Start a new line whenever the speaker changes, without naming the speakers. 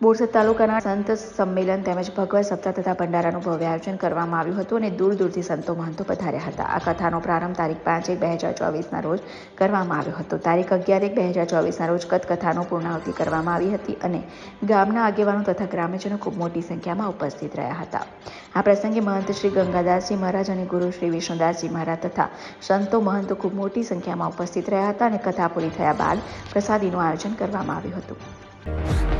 બોરસદ તાલુકાના સંત સંમેલન તેમજ ભગવત સપ્તાહ તથા ભંડારાનું ભવ્ય આયોજન કરવામાં આવ્યું હતું અને દૂર દૂરથી સંતો મહંતો પધાર્યા હતા. આ કથાનો પ્રારંભ તારીખ પાંચ એક બે હજાર ચોવીસના રોજ કરવામાં આવ્યો હતો. તારીખ અગિયાર એક બે હજાર ચોવીસના રોજ કથાનો પૂર્ણાહુતિ કરવામાં આવી હતી અને ગામના આગેવાનો તથા ગ્રામ્યજનો ખૂબ મોટી સંખ્યામાં ઉપસ્થિત રહ્યા હતા. આ પ્રસંગે મહંત શ્રી ગંગાદાસજી મહારાજ અને ગુરુ શ્રી વિષ્ણુદાસજી મહારાજ તથા સંતો મહંતો ખૂબ મોટી સંખ્યામાં ઉપસ્થિત રહ્યા હતા અને કથા પૂરી થયા બાદ પ્રસાદીનું આયોજન કરવામાં આવ્યું હતું.